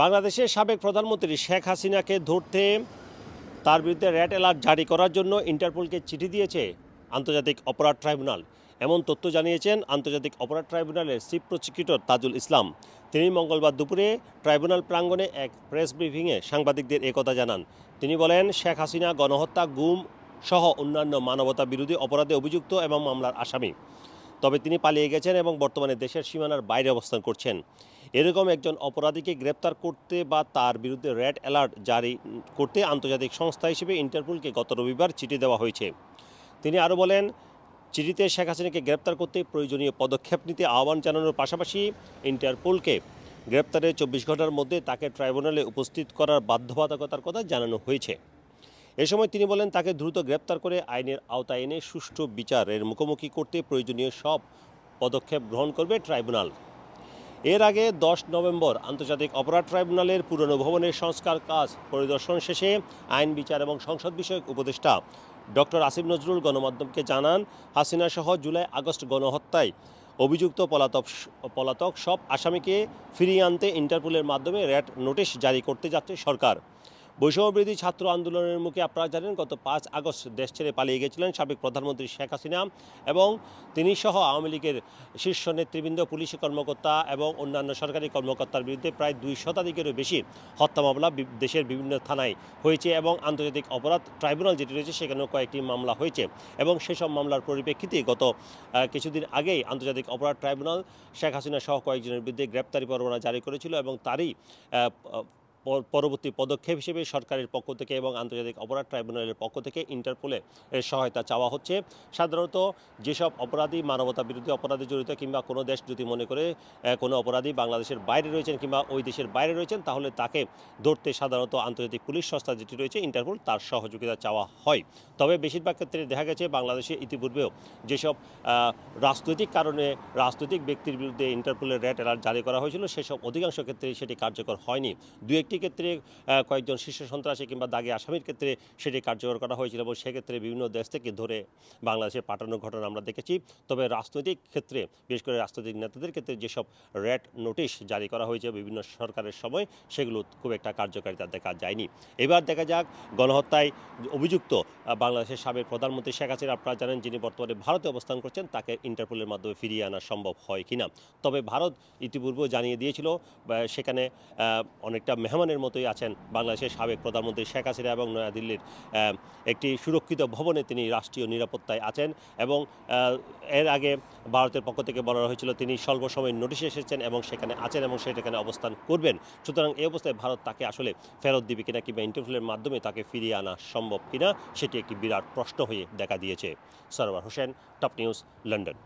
বাংলাদেশের সাবেক প্রধানমন্ত্রী শেখ হাসিনাকে ধরতে তার বিরুদ্ধে রেড অ্যালার্ট জারি করার জন্য ইন্টারপোলকে চিঠি দিয়েছে আন্তর্জাতিক অপরাধ ট্রাইব্যুনাল। এমন তথ্য জানিয়েছেন আন্তর্জাতিক অপরাধ ট্রাইব্যুনালের চিফ প্রসিকিউটর তাজুল ইসলাম। তিনি মঙ্গলবার দুপুরে ট্রাইব্যুনাল প্রাঙ্গণে এক প্রেস ব্রিফিংয়ে সাংবাদিকদের একথা জানান। তিনি বলেন, শেখ হাসিনা গণহত্যা, গুম সহ অন্যান্য মানবতা বিরোধী অপরাধে অভিযুক্ত এবং মামলার আসামি। তবে তিনি পালিয়ে গেছেন এবং বর্তমানে দেশের সীমানার বাইরে অবস্থান করছেন। এরকম একজন অপরাধীকে গ্রেপ্তার করতে বা তার বিরুদ্ধে রেড অ্যালার্ট জারি করতে আন্তর্জাতিক সংস্থা হিসেবে ইন্টারপোলকে গত রবিবার চিঠি দেওয়া হয়েছে। তিনি আরও বলেন, চিঠিতে শেখ হাসিনাকে গ্রেপ্তার করতে প্রয়োজনীয় পদক্ষেপ নিতে আহ্বান জানানোর পাশাপাশি ইন্টারপোলকে গ্রেপ্তারের চব্বিশ ঘণ্টার মধ্যে তাকে ট্রাইব্যুনালে উপস্থিত করার বাধ্যবাধকতার কথা জানানো হয়েছে। এ সময় তিনি বলেন, তাকে দ্রুত গ্রেপ্তার করে আইনের আওতায় এনে সুষ্ঠু বিচারের মুখোমুখি করতে প্রয়োজনীয় সব পদক্ষেপ গ্রহণ করবে ট্রাইব্যুনাল। এর আগে দশ নভেম্বর আন্তর্জাতিক অপরাধ ট্রাইব্যুনালের পুরনো ভবনের সংস্কার কাজ পরিদর্শন শেষে আইন, বিচার এবং সংসদ বিষয়ক উপদেষ্টা ডক্টর আসিফ নজরুল গণমাধ্যমকে জানান, হাসিনা সহ জুলাই আগস্ট গণহত্যায় অভিযুক্ত পলাতক পলাতক সব আসামিকে ফিরিয়ে আনতে ইন্টারপোলের মাধ্যমে র্যাট নোটিশ জারি করতে যাচ্ছে সরকার। বৈষম্যবিরোধী ছাত্র আন্দোলনের মুখে আপনারা জানেন, গত পাঁচ আগস্ট দেশ ছেড়ে পালিয়ে গেছিলেন সাবেক প্রধানমন্ত্রী শেখ হাসিনা এবং তিনি সহ আওয়ামী লীগের শীর্ষ নেতৃবৃন্দ, পুলিশ কর্মকর্তা এবং অন্যান্য সরকারি কর্মকর্তার বিরুদ্ধে প্রায় দুই শতাধিকেরও বেশি হত্যা মামলা দেশের বিভিন্ন থানায় হয়েছে এবং আন্তর্জাতিক অপরাধ ট্রাইব্যুনাল যেটি রয়েছে সেখানেও কয়েকটি মামলা হয়েছে এবং সেসব মামলার পরিপ্রেক্ষিতে গত কিছুদিন আগেই আন্তর্জাতিক অপরাধ ট্রাইব্যুনাল শেখ হাসিনা সহ কয়েকজনের বিরুদ্ধে গ্রেপ্তারি পরোয়ানা জারি করেছিল এবং তারই পরবর্তী পদক্ষেপ হিসেবে সরকারের পক্ষ থেকে এবং আন্তর্জাতিক অপরাধ ট্রাইব্যুনালের পক্ষ থেকে ইন্টারপোলে সহায়তা চাওয়া হচ্ছে। সাধারণত যেসব অপরাধী মানবতা বিরোধী অপরাধে জড়িত কিংবা কোনো দেশ যদি মনে করে কোনো অপরাধী বাংলাদেশের বাইরে রয়েছেন কিংবা ওই দেশের বাইরে রয়েছেন, তাহলে তাকে ধরতে সাধারণত আন্তর্জাতিক পুলিশ সংস্থা যেটি রয়েছে, ইন্টারপোল, তার সহযোগিতা চাওয়া হয়। তবে বেশিরভাগ ক্ষেত্রে দেখা গেছে, বাংলাদেশে ইতিপূর্বেও যেসব রাজনৈতিক কারণে রাজনৈতিক ব্যক্তির বিরুদ্ধে ইন্টারপোলের রেড অ্যালার্ট জারি করা হয়েছিল, সেসব অধিকাংশ ক্ষেত্রে সেটি কার্যকর হয়নি। দু একটি ক্ষেত্রে কয়েকজন শীর্ষ সন্ত্রাসী কিংবা দাগে আসামির ক্ষেত্রে সেটি কার্যকর করা হয়েছিল এবং সেক্ষেত্রে বিভিন্ন দেশ থেকে ধরে বাংলাদেশে পাঠানোর ঘটনা আমরা দেখেছি। তবে রাজনৈতিক ক্ষেত্রে, বিশেষ করে রাজনৈতিক নেতাদের ক্ষেত্রে যেসব রেড নোটিশ জারি করা হয়েছে বিভিন্ন সরকারের সময়, সেগুলো খুব একটা কার্যকারিতা দেখা যায়নি। এবার দেখা যাক গণহত্যায় অভিযুক্ত বাংলাদেশের সাবেক প্রধানমন্ত্রী শেখ হাসিনা। আপনারা জানেন যিনি বর্তমানে ভারতে অবস্থান করছেন, তাকে ইন্টারপোলের মাধ্যমে ফিরিয়ে আনা সম্ভব হয় কিনা। তবে ভারত ইতিপূর্বে জানিয়ে দিয়েছিল সেখানে অনেকটা অনেকটা মেহমানের মতোই আছেন বাংলাদেশের সাবেক প্রধানমন্ত্রী শেখ হাসিনা এবং নয়াদিল্লির একটি সুরক্ষিত ভবনে তিনি রাষ্ট্রীয় নিরাপত্তায় আছেন এবং এর আগে ভারতের পক্ষ থেকে বলা হয়েছিল তিনি স্বল্প সময়ের নোটিশে এসেছেন এবং সেখানে আছেন এবং সেখানে অবস্থান করবেন। সুতরাং এই অবস্থায় ভারত তাকে আসলে ফেরত দিবে কিনা কিংবা ইন্টারপোলের মাধ্যমে তাকে ফিরিয়ে আনা সম্ভব কিনা, সেটি একটি বিরাট প্রশ্ন হয়ে দেখা দিয়েছে। Sarwar Hossain top news London